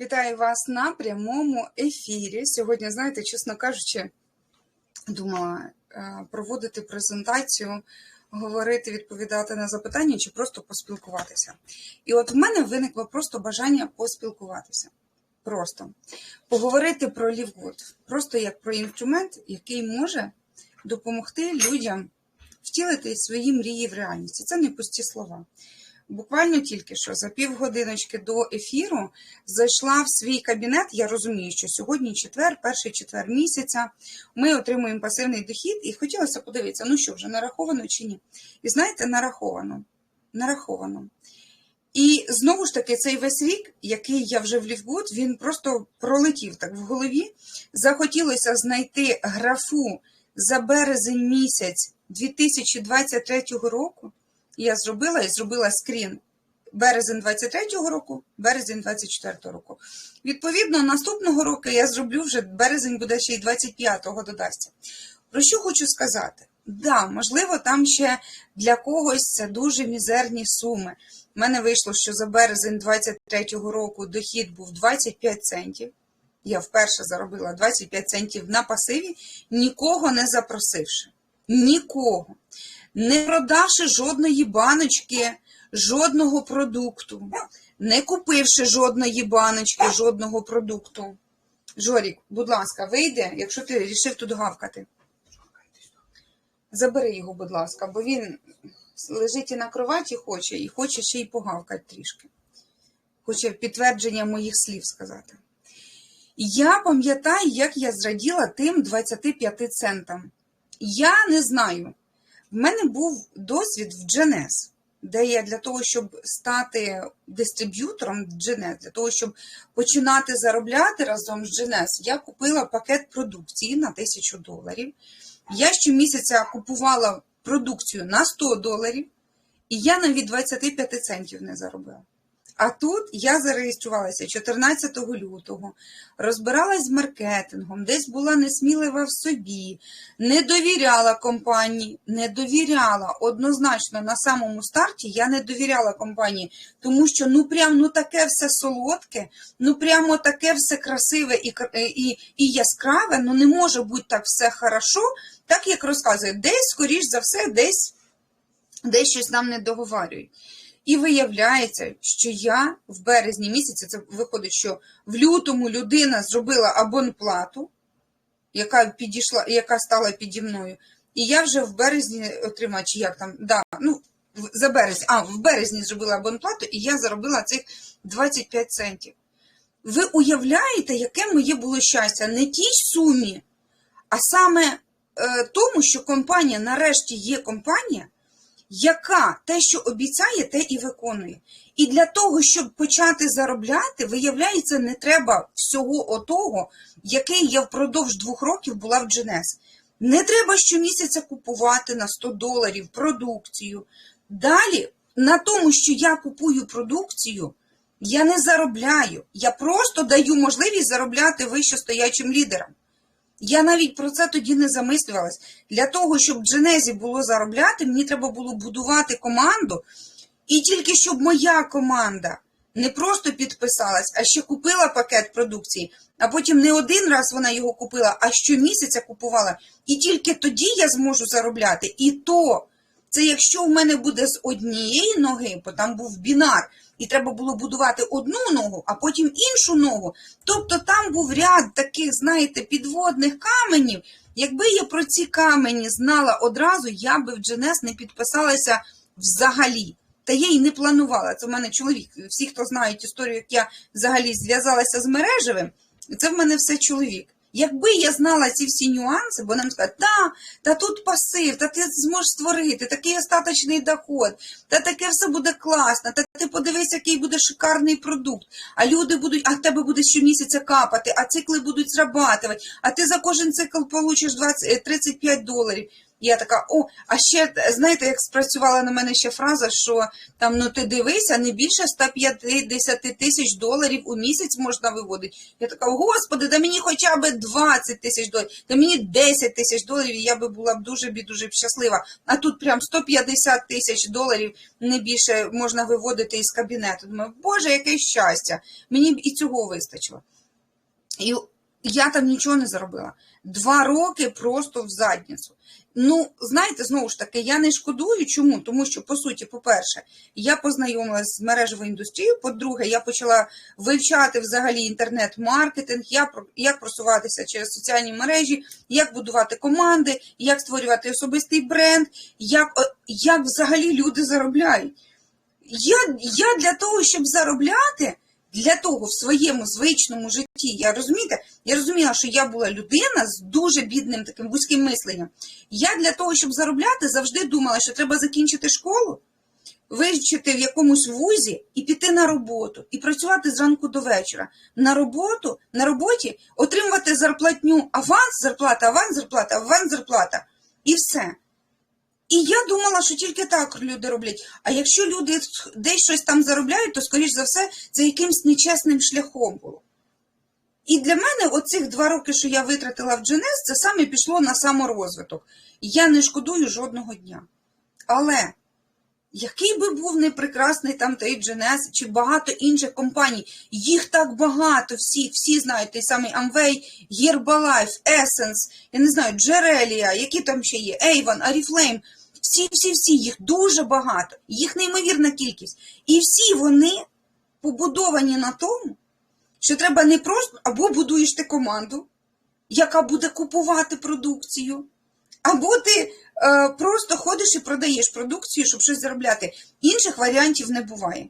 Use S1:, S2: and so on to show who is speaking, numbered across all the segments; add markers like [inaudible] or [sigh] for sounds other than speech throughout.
S1: Вітаю вас на прямому ефірі. Сьогодні, знаєте, чесно кажучи, думала е, проводити презентацію, говорити, відповідати на запитання чи просто поспілкуватися. І от в мене виникло просто бажання поспілкуватися. Просто поговорити про Лівгуд, просто як про інструмент, який може допомогти людям втілити свої мрії в реальність. Це не пусті слова. Буквально тільки що за півгодиночки до ефіру зайшла в свій кабінет. Я розумію, що сьогодні четвер, перший четвер місяця. Ми отримуємо пасивний дохід, і хотілося подивитися, ну що вже нараховано чи ні. І знаєте, нараховано. Нараховано. І знову ж таки, цей весь рік, який я вже в Лівгуд, він просто пролетів так в голові. Захотілося знайти графу за березень місяць 2023 року. Я зробила і зробила скрін березень 23-го року, березень 24-го року. Відповідно, наступного року я зроблю вже березень буде ще й 25-го додасться. Про що хочу сказати? Да, можливо, там ще для когось це дуже мізерні суми. У мене вийшло, що за березень 23-го року дохід був 25 центів. Я вперше заробила 25 центів на пасиві, нікого не запросивши. Нікого не продавши жодної баночки, жодного продукту, не купивши жодної баночки, жодного продукту. Жорік, будь ласка, вийде, якщо ти рішив тут гавкати. Забери його, будь ласка, бо він лежить і на кроваті хоче, і хоче ще й погавкати трішки. Хоче підтвердження моїх слів сказати. Я пам'ятаю, як я зраділа тим 25 центам. Я не знаю. В мене був досвід в GNS, де я для того, щоб стати дистриб'ютором GNS, для того, щоб починати заробляти разом з GNS, я купила пакет продукції на 1000 доларів. Я щомісяця купувала продукцію на 100 доларів, і я навіть 25 центів не заробила. А тут я зареєструвалася 14 лютого, розбиралась з маркетингом, десь була несмілива в собі, не довіряла компанії, не довіряла. Однозначно, на самому старті я не довіряла компанії, тому що ну прям ну таке все солодке, ну прямо таке все красиве і і, і яскраве, ну не може бути так все хорошо, так як розказує, десь, скоріш за все, десь, десь щось нам не договарюють. І виявляється, що я в березні місяці, це виходить, що в лютому людина зробила абонплату, яка підійшла, яка стала піді мною. І я вже в березні отримала, чи як там, да, ну, за березень, а, в березні зробила абонплату, і я заробила цих 25 центів. Ви уявляєте, яке моє було щастя? Не тій сумі, а саме е, тому, що компанія нарешті є компанія яка те, що обіцяє, те і виконує. І для того, щоб почати заробляти, виявляється, не треба всього отого, який я впродовж двох років була в Дженес. Не треба щомісяця купувати на 100 доларів продукцію. Далі, на тому, що я купую продукцію, я не заробляю. Я просто даю можливість заробляти вищостоячим лідерам. Я навіть про це тоді не замислювалась. Для того, щоб Дженезі було заробляти, мені треба було будувати команду, і тільки щоб моя команда не просто підписалась, а ще купила пакет продукції, а потім не один раз вона його купила, а щомісяця купувала. І тільки тоді я зможу заробляти. І то, це якщо в мене буде з однієї ноги, бо там був бінар і треба було будувати одну ногу, а потім іншу ногу. Тобто там був ряд таких, знаєте, підводних каменів. Якби я про ці камені знала одразу, я би в Дженес не підписалася взагалі. Та я й не планувала. Це в мене чоловік. Всі, хто знають історію, як я взагалі зв'язалася з мережевим, це в мене все чоловік. Якби я знала ці всі нюанси, бо нам сказали, та, та тут пасив, та ти зможеш створити такий остаточний доход, та таке все буде класно, та ти подивись, який буде шикарний продукт. А люди будуть, а в тебе буде щомісяця капати, а цикли будуть зрабатувати, а ти за кожен цикл получиш 20, 35 доларів. Я така, о, а ще знаєте, як спрацювала на мене ще фраза, що там ну ти дивися, не більше 150 тисяч доларів у місяць можна виводити. Я така, господи, да мені хоча б 20 тисяч доларів, да мені 10 тисяч доларів, і я би була б дуже б дуже б щаслива. А тут прям 150 тисяч доларів не більше можна виводити із кабінету. Думаю, боже, яке щастя! Мені б і цього вистачило. І я там нічого не заробила. Два роки просто в задницю. Ну, знаєте, знову ж таки, я не шкодую. Чому? Тому що, по суті, по-перше, я познайомилася з мережевою індустрією. По-друге, я почала вивчати взагалі інтернет-маркетинг, як, просуватися через соціальні мережі, як будувати команди, як створювати особистий бренд, як, як взагалі люди заробляють. Я, я для того, щоб заробляти для того в своєму звичному житті, я розумієте, я розуміла, що я була людина з дуже бідним таким вузьким мисленням. Я для того, щоб заробляти, завжди думала, що треба закінчити школу, вивчити в якомусь вузі і піти на роботу, і працювати зранку до вечора. На роботу, на роботі отримувати зарплатню, аванс, зарплата, аванс, зарплата, аванс, зарплата. І все. І я думала, що тільки так люди роблять. А якщо люди десь щось там заробляють, то, скоріш за все, це якимсь нечесним шляхом було. І для мене оцих два роки, що я витратила в Дженес, це саме пішло на саморозвиток. І я не шкодую жодного дня. Але який би був непрекрасний там той Дженес чи багато інших компаній, їх так багато, всі, всі знають, той самий Amway, Herbalife, Essence, я не знаю, Джерелія, які там ще є, Avon, Oriflame, всі-всі-всі, їх дуже багато, їх неймовірна кількість. І всі вони побудовані на тому, що треба не просто або будуєш ти команду, яка буде купувати продукцію, або ти просто ходиш і продаєш продукцію, щоб щось заробляти. Інших варіантів не буває.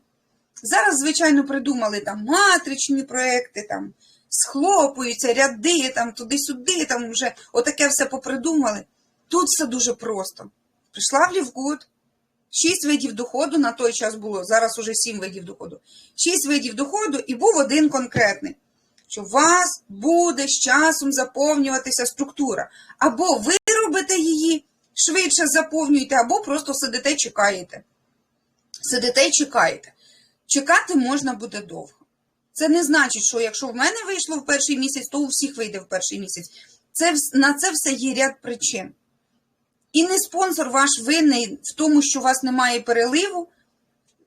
S1: Зараз, звичайно, придумали там матричні проекти, там схлопуються, ряди, там туди-сюди, там вже отаке все попридумали. Тут все дуже просто. Прийшла в Лівгуд, шість видів доходу на той час було, зараз уже сім видів доходу. Шість видів доходу і був один конкретний. Що у вас буде з часом заповнюватися структура. Або ви робите її, швидше заповнюєте, або просто сидите, чекаєте. Сидите і чекаєте. Чекати можна буде довго. Це не значить, що якщо в мене вийшло в перший місяць, то у всіх вийде в перший місяць. Це, На це все є ряд причин. І не спонсор ваш винний в тому, що у вас немає переливу.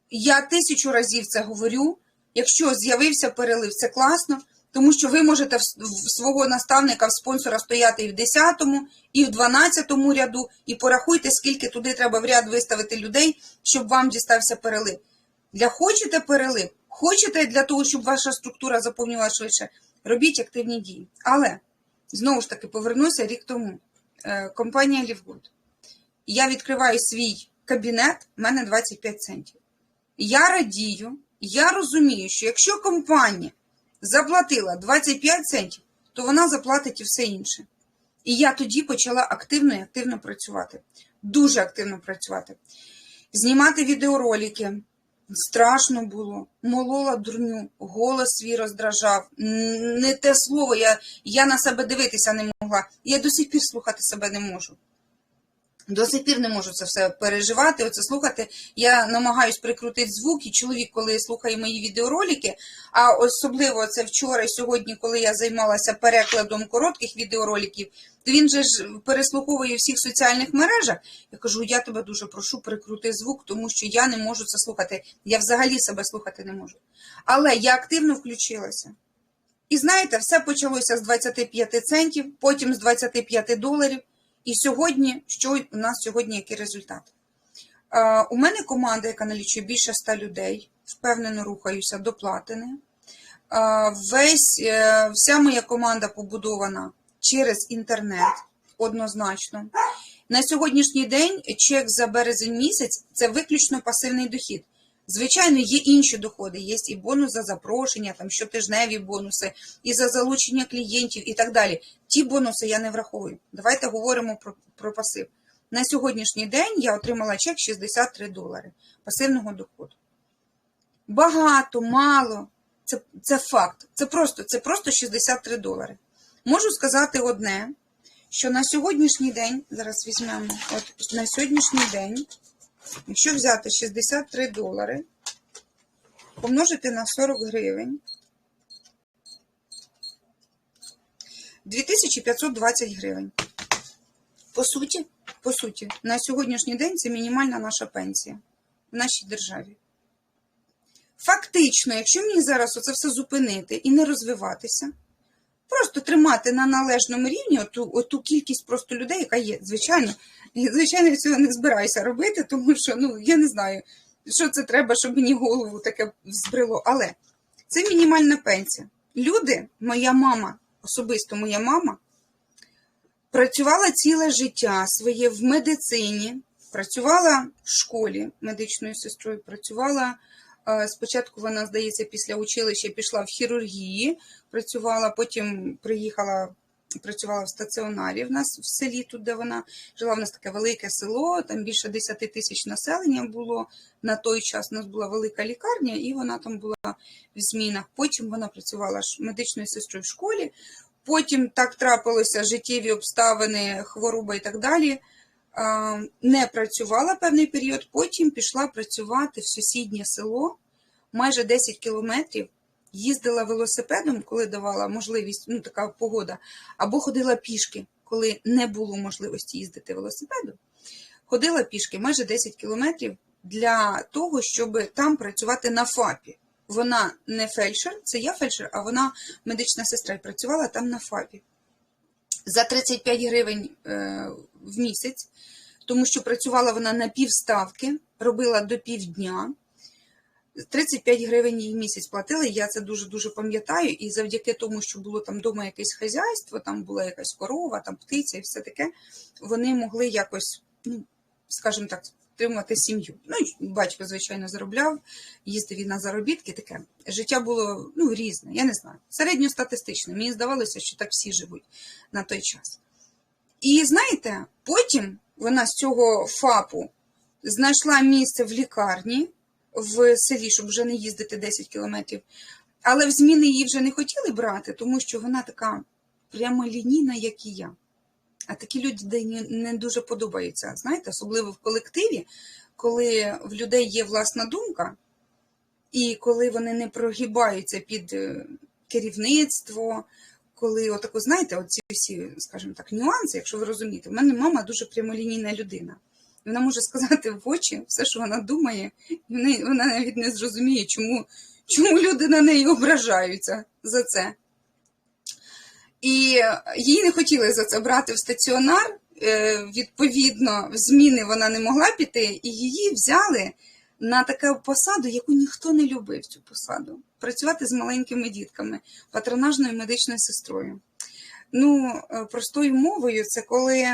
S1: Я тисячу разів це говорю. Якщо з'явився перелив, це класно, тому що ви можете в свого наставника, в спонсора стояти і в 10-му, і в 12-му ряду, і порахуйте, скільки туди треба в ряд виставити людей, щоб вам дістався перелив. Для хочете перелив, хочете для того, щоб ваша структура заповнювала швидше, робіть активні дії. Але, знову ж таки, повернуся рік тому. Компанія Лівгуд. Я відкриваю свій кабінет, в мене 25 центів. Я радію, я розумію, що якщо компанія заплатила 25 центів, то вона заплатить і все інше. І я тоді почала активно і активно працювати. Дуже активно працювати. Знімати відеоролики. Страшно було, молола дурню, голос свій роздражав. Не те слово, я я на себе дивитися не могла. Я до сих пір слухати себе не можу. До сих пір не можу це все переживати, оце слухати. Я намагаюсь прикрутити звук, і чоловік, коли слухає мої відеоролики, а особливо це вчора сьогодні, коли я займалася перекладом коротких відеороликів, то він же ж переслуховує всіх соціальних мережах. Я кажу, я тебе дуже прошу прикрути звук, тому що я не можу це слухати. Я взагалі себе слухати не можу. Але я активно включилася. І знаєте, все почалося з 25 центів, потім з 25 доларів. І сьогодні, що у нас сьогодні який результат? Е, у мене команда, яка налічує більше 100 людей, впевнено рухаюся до платини. Е, весь, е, Вся моя команда побудована через інтернет однозначно. На сьогоднішній день чек за березень місяць це виключно пасивний дохід. Звичайно, є інші доходи, є і бонус за запрошення, там щотижневі бонуси, і за залучення клієнтів, і так далі. Ті бонуси я не враховую. Давайте говоримо про, про пасив. На сьогоднішній день я отримала чек 63 долари пасивного доходу. Багато, мало. Це це факт. Це просто, це просто 63 долари. Можу сказати одне, що на сьогоднішній день, зараз візьмемо, от на сьогоднішній день, якщо взяти 63 долари, помножити на 40 гривень, 2520 гривень. По суті, по суті, на сьогоднішній день це мінімальна наша пенсія в нашій державі. Фактично, якщо мені зараз оце все зупинити і не розвиватися, просто тримати на належному рівні оту, оту кількість просто людей, яка є. Звичайно, і, звичайно, я цього не збираюся робити, тому що ну, я не знаю, що це треба, щоб мені голову таке збрило. Але це мінімальна пенсія. Люди, моя мама, особисто моя мама, працювала ціле життя своє в медицині, працювала в школі медичною сестрою, працювала. Спочатку вона, здається, після училища пішла в хірургії, працювала, потім приїхала, працювала в стаціонарі в нас в селі, тут, де вона жила. В нас таке велике село, там більше 10 тисяч населення було. На той час у нас була велика лікарня, і вона там була в змінах. Потім вона працювала медичною сестрою в школі. Потім так трапилося життєві обставини, хвороба і так далі. Не працювала певний період, потім пішла працювати в сусіднє село майже 10 кілометрів. Їздила велосипедом, коли давала можливість, ну така погода, або ходила пішки, коли не було можливості їздити велосипедом. Ходила пішки майже 10 кілометрів для того, щоб там працювати на ФАПі. Вона не фельдшер, це я фельдшер, а вона медична сестра і працювала там на ФАПі. За 35 гривень е, в місяць, тому що працювала вона на півставки, робила до півдня. 35 гривень їй місяць платили, я це дуже-дуже пам'ятаю. І завдяки тому, що було там вдома якесь хазяйство, там була якась корова, там птиця і все таке, вони могли якось, ну, скажімо так, підтримувати сім'ю. Ну, батько, звичайно, заробляв, їздив і на заробітки, таке. Життя було ну, різне, я не знаю. Середньостатистичне. Мені здавалося, що так всі живуть на той час. І знаєте, потім вона з цього ФАПу знайшла місце в лікарні в селі, щоб вже не їздити 10 кілометрів. Але в зміни її вже не хотіли брати, тому що вона така прямолінійна, як і я. А такі люди не дуже подобаються, знаєте, особливо в колективі, коли в людей є власна думка, і коли вони не прогибаються під е, керівництво, коли отако, знаєте, оці всі, скажімо так, нюанси, якщо ви розумієте, в мене мама дуже прямолінійна людина. Вона може сказати в очі все, що вона думає, і вона навіть не зрозуміє, чому, чому люди на неї ображаються за це. І її не хотіли за це брати в стаціонар. Е, Відповідно, в зміни вона не могла піти, і її взяли на таку посаду, яку ніхто не любив цю посаду. Працювати з маленькими дітками, патронажною медичною сестрою. Ну, е, простою мовою, це коли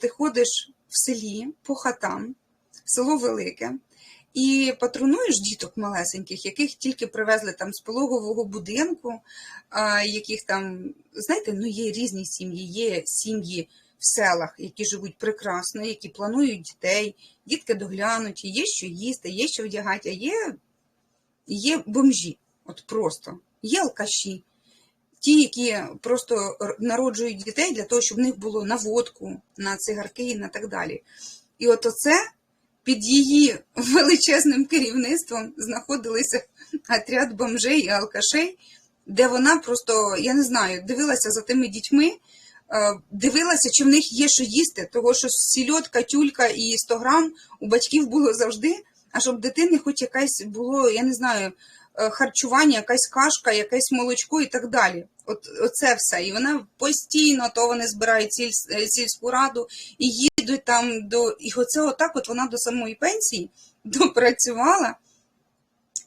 S1: ти ходиш в селі по хатам, село велике, і патронуєш діток малесеньких, яких тільки привезли там з пологового будинку, яких там, знаєте, ну є різні сім'ї, є сім'ї в селах, які живуть прекрасно, які планують дітей, дітки доглянуті, є що їсти, є що вдягати, а є, є бомжі, от просто, є алкаші. Ті, які просто народжують дітей для того, щоб в них було на водку, на цигарки і на так далі. І от оце під її величезним керівництвом знаходилися отряд бомжей і алкашей, де вона просто, я не знаю, дивилася за тими дітьми, дивилася, чи в них є що їсти, того що сільотка, тюлька і 100 грам у батьків було завжди, а щоб дитини хоч якась було, я не знаю, харчування, якась кашка, якесь молочко і так далі. От Оце все. І вона постійно то вони збирають сіль, сільську раду і їдуть там до. І оце отак от вона до самої пенсії [laughs] допрацювала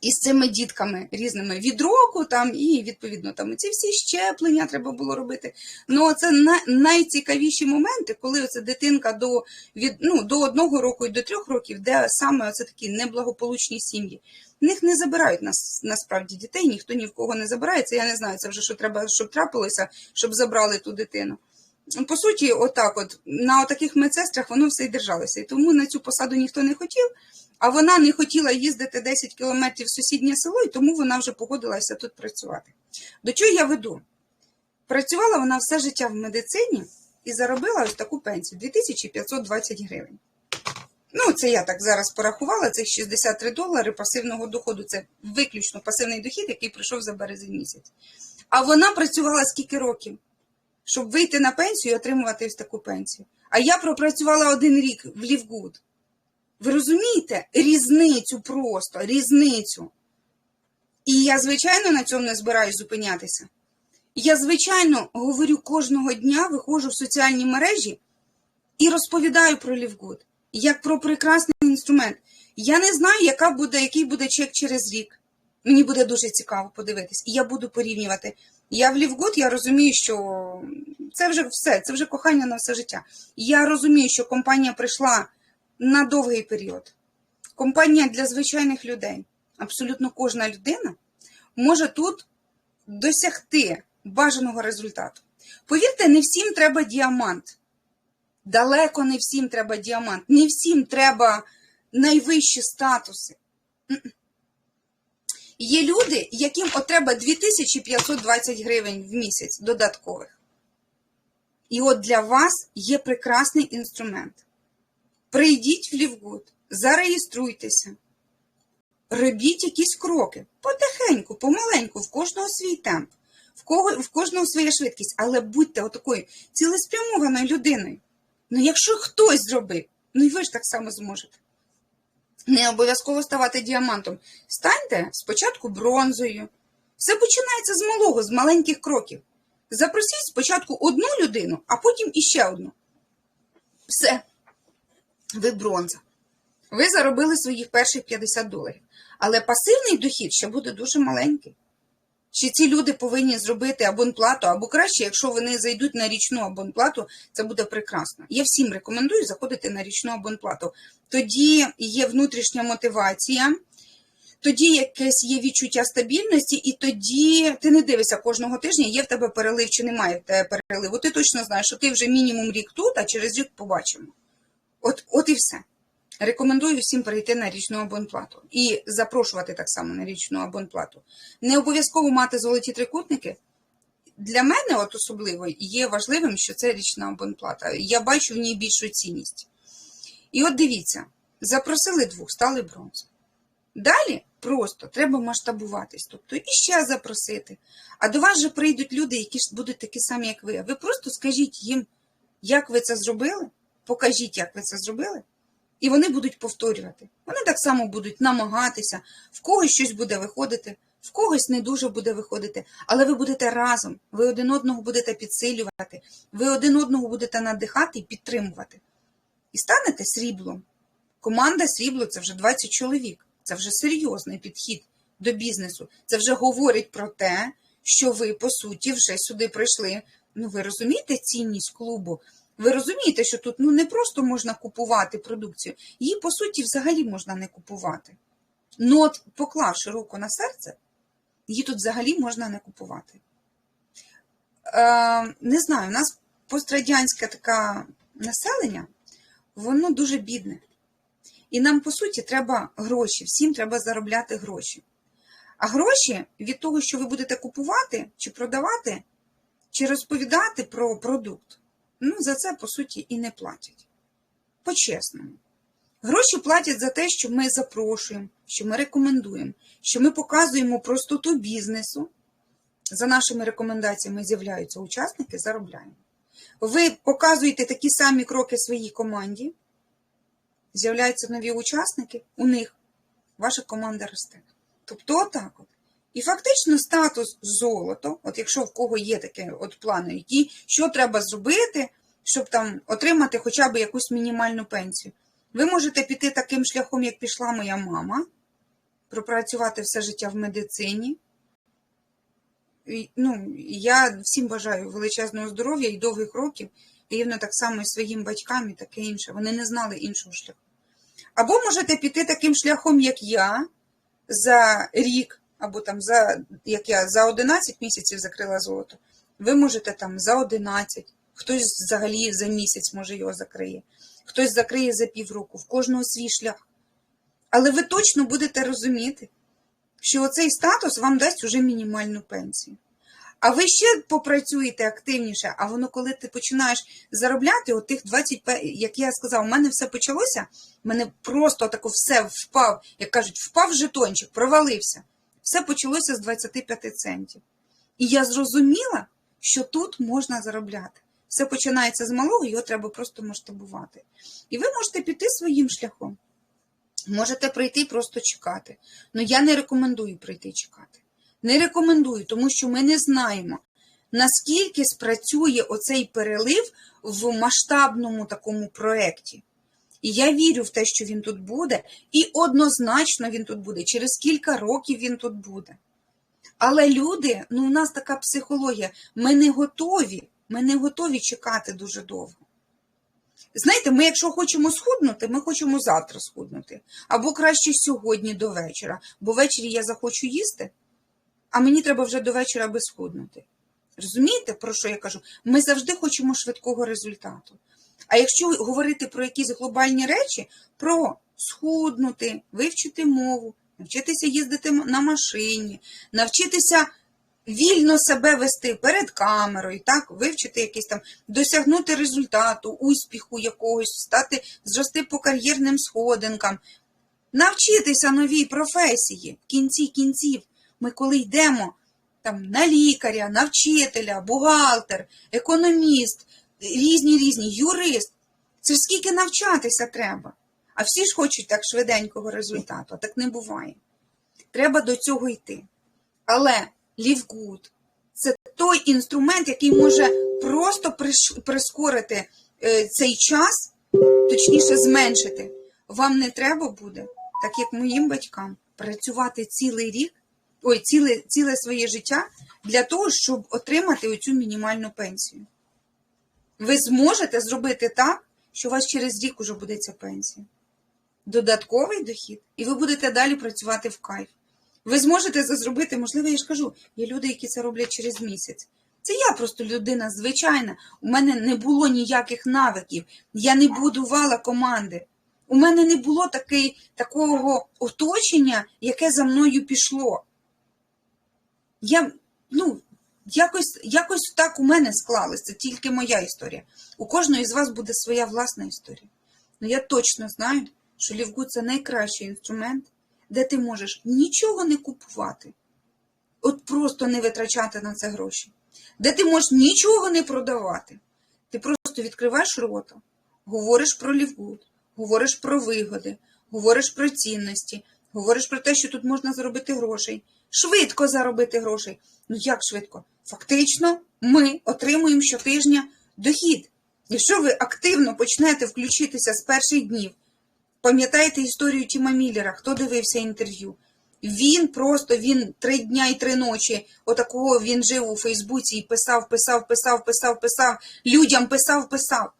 S1: із цими дітками різними від року, там, і відповідно там ці всі щеплення треба було робити. Ну, це на, найцікавіші моменти, коли оця дитинка до від, ну, до одного року і до трьох років, де саме оце такі неблагополучні сім'ї. В них не забирають нас насправді дітей, ніхто ні в кого не забирає. Це я не знаю, це вже що треба, щоб трапилося, щоб забрали ту дитину. По суті, отак, от на таких медсестрах воно все й держалося. І тому на цю посаду ніхто не хотів, а вона не хотіла їздити 10 кілометрів в сусіднє село, і тому вона вже погодилася тут працювати. До чого я веду? Працювала вона все життя в медицині, і заробила ось таку пенсію 2520 гривень. Ну, це я так зараз порахувала, це 63 долари пасивного доходу. Це виключно пасивний дохід, який прийшов за березень місяць. А вона працювала скільки років, щоб вийти на пенсію і отримувати ось таку пенсію. А я пропрацювала один рік в Лівгуд. Ви розумієте різницю просто, різницю. І я, звичайно, на цьому не збираюсь зупинятися. Я, звичайно, говорю кожного дня, виходжу в соціальні мережі і розповідаю про Лівгуд як про прекрасний інструмент. Я не знаю, яка буде, який буде чек через рік. Мені буде дуже цікаво подивитись. І я буду порівнювати. Я в Лівгуд, я розумію, що це вже все, це вже кохання на все життя. Я розумію, що компанія прийшла на довгий період. Компанія для звичайних людей. Абсолютно кожна людина може тут досягти бажаного результату. Повірте, не всім треба діамант. Далеко не всім треба діамант, не всім треба найвищі статуси. Є люди, яким от треба 2520 гривень в місяць додаткових. І от для вас є прекрасний інструмент. Прийдіть в Лівгуд, зареєструйтеся, робіть якісь кроки потихеньку, помаленьку, в кожного свій темп, в, кого, в кожного своя швидкість, але будьте отакою цілеспрямованою людиною. Ну, якщо хтось зробив, ну і ви ж так само зможете. Не обов'язково ставати діамантом. Станьте спочатку бронзою. Все починається з малого, з маленьких кроків. Запросіть спочатку одну людину, а потім іще одну. Все. Ви бронза. Ви заробили своїх перших 50 доларів. Але пасивний дохід ще буде дуже маленький. Чи ці люди повинні зробити абонплату, або краще, якщо вони зайдуть на річну абонплату, це буде прекрасно. Я всім рекомендую заходити на річну абонплату. Тоді є внутрішня мотивація, тоді якесь є відчуття стабільності, і тоді ти не дивишся кожного тижня, є в тебе перелив чи немає в тебе переливу. Ти точно знаєш, що ти вже мінімум рік тут, а через рік побачимо. От, От і все. Рекомендую всім перейти на річну абонплату і запрошувати так само на річну абонплату. Не обов'язково мати золоті трикутники. Для мене, от особливо, є важливим, що це річна абонплата. Я бачу в ній більшу цінність. І от дивіться, запросили двох, стали бронзою. Далі просто треба масштабуватись, тобто і ще запросити. А до вас же прийдуть люди, які будуть такі самі, як ви. Ви просто скажіть їм, як ви це зробили, покажіть, як ви це зробили. І вони будуть повторювати. Вони так само будуть намагатися, в когось щось буде виходити, в когось не дуже буде виходити, але ви будете разом, ви один одного будете підсилювати, ви один одного будете надихати і підтримувати. І станете сріблом. Команда срібло це вже 20 чоловік. Це вже серйозний підхід до бізнесу. Це вже говорить про те, що ви, по суті, вже сюди прийшли. Ну, ви розумієте цінність клубу? Ви розумієте, що тут ну, не просто можна купувати продукцію, її, по суті, взагалі можна не купувати. Ну, от, поклавши руку на серце, її тут взагалі можна не купувати. Е, Не знаю, у нас пострадянське таке населення, воно дуже бідне. І нам, по суті, треба гроші, всім треба заробляти гроші. А гроші від того, що ви будете купувати, чи продавати, чи розповідати про продукт, ну, за це, по суті, і не платять. По-чесному. Гроші платять за те, що ми запрошуємо, що ми рекомендуємо, що ми показуємо простоту бізнесу. За нашими рекомендаціями з'являються учасники, заробляємо. Ви показуєте такі самі кроки своїй команді, з'являються нові учасники, у них ваша команда росте. Тобто, отак от. І фактично статус золото, от якщо в кого є таке от плани, які, що треба зробити, щоб там отримати хоча б якусь мінімальну пенсію. Ви можете піти таким шляхом, як пішла моя мама, пропрацювати все життя в медицині. Ну, Я всім бажаю величезного здоров'я і довгих років, рівно так само і своїм батькам і таке інше. Вони не знали іншого шляху. Або можете піти таким шляхом, як я, за рік, або там за як я за 11 місяців закрила золото. Ви можете там за 11, хтось взагалі за місяць може його закриє, хтось закриє за півроку, в кожного свій шлях. Але ви точно будете розуміти, що оцей статус вам дасть уже мінімальну пенсію. А ви ще попрацюєте активніше, а воно, коли ти починаєш заробляти, от тих 20, пе- як я сказав, у мене все почалося, в мене просто тако все впав, як кажуть, впав жетончик, провалився. Все почалося з 25 центів. І я зрозуміла, що тут можна заробляти. Все починається з малого, його треба просто масштабувати. І ви можете піти своїм шляхом. Можете прийти і просто чекати. Ну я не рекомендую прийти і чекати. Не рекомендую, тому що ми не знаємо, наскільки спрацює оцей перелив в масштабному такому проєкті. І я вірю в те, що він тут буде, і однозначно він тут буде. Через кілька років він тут буде. Але люди, ну у нас така психологія, ми не готові, ми не готові чекати дуже довго. Знаєте, ми, якщо хочемо схуднути, ми хочемо завтра схуднути. Або краще сьогодні до вечора, бо ввечері я захочу їсти, а мені треба вже до вечора аби схуднути. Розумієте, про що я кажу? Ми завжди хочемо швидкого результату. А якщо говорити про якісь глобальні речі, про схуднути, вивчити мову, навчитися їздити на машині, навчитися вільно себе вести перед камерою, так, вивчити якийсь там, досягнути результату, успіху якогось, стати, зрости по кар'єрним сходинкам, навчитися новій професії в кінці кінців. Ми коли йдемо там, на лікаря, на вчителя, бухгалтер, економіст, різні різні, юрист. Це ж скільки навчатися треба. А всі ж хочуть так швиденького результату, а так не буває. Треба до цього йти. Але Лівгуд це той інструмент, який може просто прискорити е, цей час, точніше зменшити. Вам не треба буде, так як моїм батькам, працювати цілий рік, ой, ціле, ціле своє життя для того, щоб отримати оцю мінімальну пенсію. Ви зможете зробити так, що у вас через рік уже буде ця пенсія. Додатковий дохід, і ви будете далі працювати в кайф. Ви зможете це зробити, можливо, я ж кажу, є люди, які це роблять через місяць. Це я просто людина звичайна. У мене не було ніяких навиків, я не будувала команди. У мене не було такий, такого оточення, яке за мною пішло. Я, ну, якось, якось так у мене склалося, це тільки моя історія. У кожної з вас буде своя власна історія. Ну я точно знаю, що Лівгуд це найкращий інструмент, де ти можеш нічого не купувати, от просто не витрачати на це гроші, де ти можеш нічого не продавати. Ти просто відкриваєш рота, говориш про Лівгуд, говориш про вигоди, говориш про цінності, говориш про те, що тут можна заробити грошей, швидко заробити грошей. Ну як швидко? Фактично, ми отримуємо щотижня дохід. Якщо ви активно почнете включитися з перших днів, пам'ятаєте історію Тіма Міллера, хто дивився інтерв'ю? Він просто він три дня і три ночі. Отакого він жив у Фейсбуці і писав, писав, писав, писав, писав, людям писав, писав.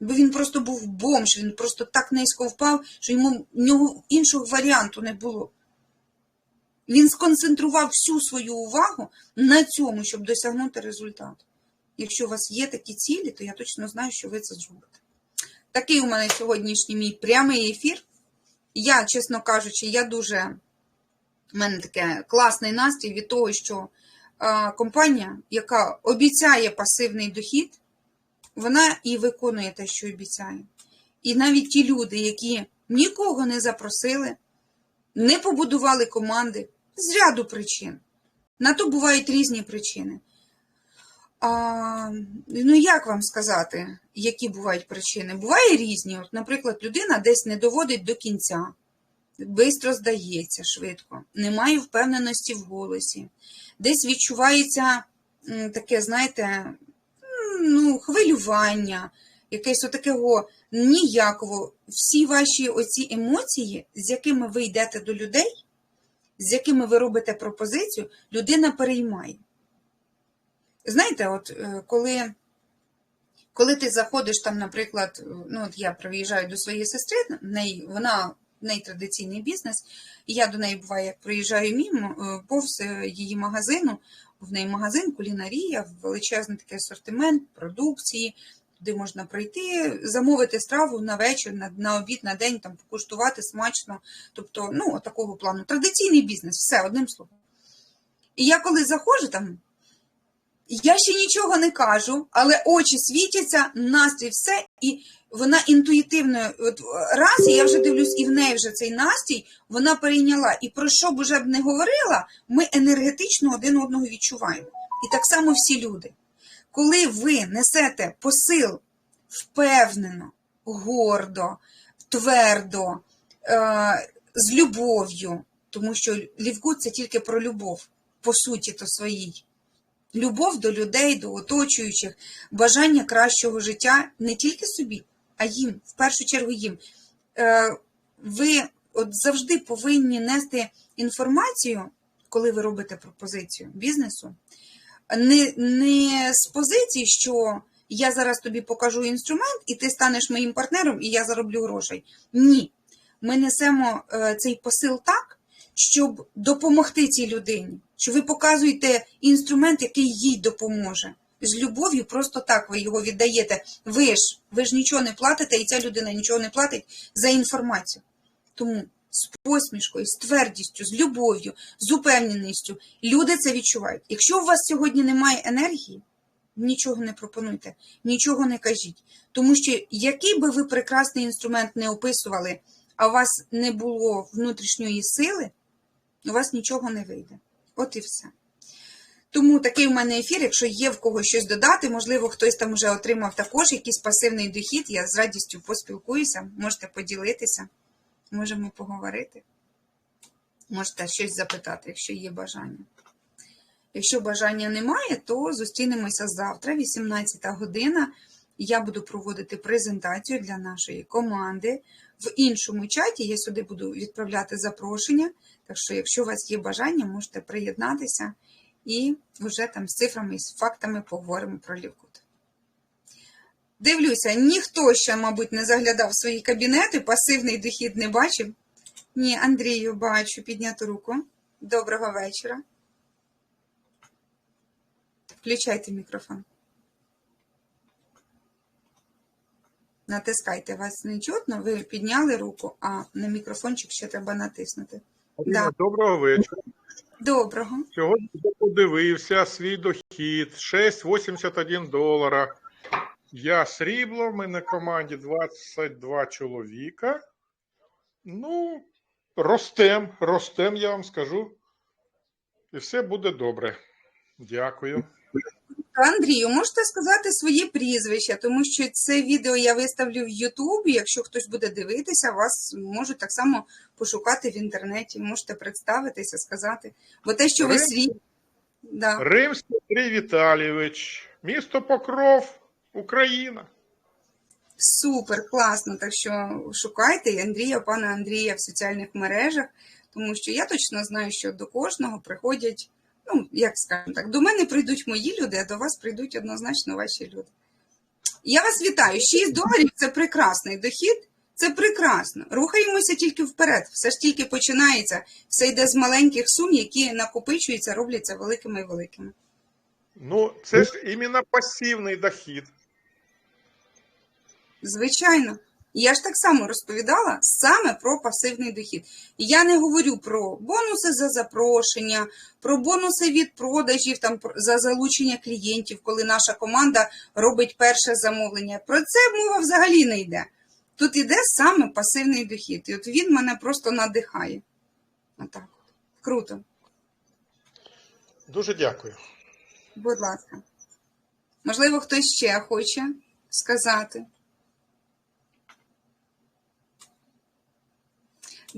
S1: Бо він просто був бомж, він просто так низько впав, що йому нього іншого варіанту не було. Він сконцентрував всю свою увагу на цьому, щоб досягнути результату. Якщо у вас є такі цілі, то я точно знаю, що ви це зробите. Такий у мене сьогоднішній мій прямий ефір. Я, чесно кажучи, я дуже. У мене таке класний настрій від того, що компанія, яка обіцяє пасивний дохід, вона і виконує те, що обіцяє. І навіть ті люди, які нікого не запросили, не побудували команди з ряду причин. На то бувають різні причини. А, ну, як вам сказати, які бувають причини? Буває різні. От, наприклад, людина десь не доводить до кінця, швидко здається, швидко, немає впевненості в голосі, десь відчувається таке, знаєте, ну, хвилювання, якесь отакого ніяково. Всі ваші оці емоції, з якими ви йдете до людей, з якими ви робите пропозицію, людина переймає. Знаєте, от е, коли, коли ти заходиш там, наприклад, ну от я приїжджаю до своєї сестри, в неї, вона в неї традиційний бізнес, і я до неї буває, як приїжджаю мимо, е, повз е, її магазину, в неї магазин, кулінарія, величезний такий асортимент продукції, де можна прийти, замовити страву на вечір, на, на обід, на день, там покуштувати смачно. Тобто, ну, такого плану. Традиційний бізнес, все одним словом. І я коли заходжу там. Я ще нічого не кажу, але очі світяться, настрій все, і вона інтуїтивно, от раз, і я вже дивлюсь, і в неї вже цей настрій, вона перейняла. І про що б уже б не говорила, ми енергетично один одного відчуваємо. І так само всі люди. Коли ви несете посил впевнено, гордо, твердо, е, з любов'ю, тому що Лівгуд це тільки про любов, по суті, то своїй. Любов до людей, до оточуючих, бажання кращого життя не тільки собі, а їм, в першу чергу їм. Е, ви от завжди повинні нести інформацію, коли ви робите пропозицію бізнесу, не, не з позиції, що я зараз тобі покажу інструмент, і ти станеш моїм партнером, і я зароблю грошей. Ні. Ми несемо е, цей посил так, щоб допомогти цій людині. Що ви показуєте інструмент, який їй допоможе. З любов'ю просто так ви його віддаєте. Ви ж, ви ж нічого не платите, і ця людина нічого не платить за інформацію. Тому з посмішкою, з твердістю, з любов'ю, з упевненістю люди це відчувають. Якщо у вас сьогодні немає енергії, нічого не пропонуйте, нічого не кажіть. Тому що який би ви прекрасний інструмент не описували, а у вас не було внутрішньої сили, у вас нічого не вийде. От і все. Тому такий у мене ефір, якщо є в кого щось додати, можливо, хтось там вже отримав також якийсь пасивний дохід, я з радістю поспілкуюся, можете поділитися, можемо поговорити. Можете щось запитати, якщо є бажання. Якщо бажання немає, то зустрінемося завтра, 18 година. Я буду проводити презентацію для нашої команди. В іншому чаті я сюди буду відправляти запрошення. Так що, якщо у вас є бажання, можете приєднатися і вже там з цифрами і з фактами поговоримо про Лівкут. Дивлюся, ніхто ще, мабуть, не заглядав в свої кабінети, пасивний дохід не бачив. Ні, Андрію, бачу, підняту руку. Доброго вечора. Включайте мікрофон. Натискайте, вас не чутно, ви підняли руку, а на мікрофончик ще треба натиснути.
S2: Аліна,
S1: Да.
S2: Доброго вечора.
S1: Доброго.
S2: Сьогодні я подивився свій дохід 6,81 долара. Я срібло, мене в команді 22 чоловіка. Ну, ростем, ростем, я вам скажу. І все буде добре. Дякую.
S1: Андрію, можете сказати своє прізвище, тому що це відео я виставлю в Ютубі. Якщо хтось буде дивитися, вас можуть так само пошукати в інтернеті. Можете представитися, сказати. Бо те, що ви
S2: Рим?
S1: свій. Да.
S2: Римський Андрій Віталійович, місто Покров, Україна.
S1: Супер, класно. Так що шукайте Андрія, пана Андрія в соціальних мережах, тому що я точно знаю, що до кожного приходять, ну, як скажемо так, до мене прийдуть мої люди, а до вас прийдуть однозначно ваші люди. Я вас вітаю. 6 доларів це прекрасний дохід. Це прекрасно. Рухаємося тільки вперед. Все ж тільки починається. Все йде з маленьких сум, які накопичуються, робляться великими і великими.
S2: Ну, це ж іменно пасивний дохід.
S1: Звичайно. Я ж так само розповідала саме про пасивний дохід. Я не говорю про бонуси за запрошення, про бонуси від продажів, там за залучення клієнтів, коли наша команда робить перше замовлення. Про це мова взагалі не йде. Тут іде саме пасивний дохід. І от він мене просто надихає. Отак. Круто.
S2: Дуже дякую.
S1: Будь ласка. Можливо, хтось ще хоче сказати.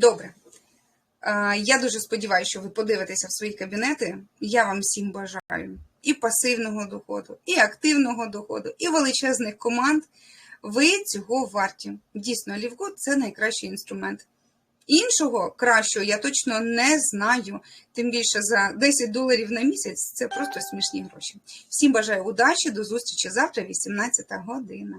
S1: Добре. Я дуже сподіваюся, що ви подивитеся в свої кабінети. Я вам всім бажаю і пасивного доходу, і активного доходу, і величезних команд. Ви цього варті. Дійсно, Лівгуд це найкращий інструмент. Іншого кращого я точно не знаю. Тим більше за 10 доларів на місяць це просто смішні гроші. Всім бажаю удачі, до зустрічі завтра, 18 година.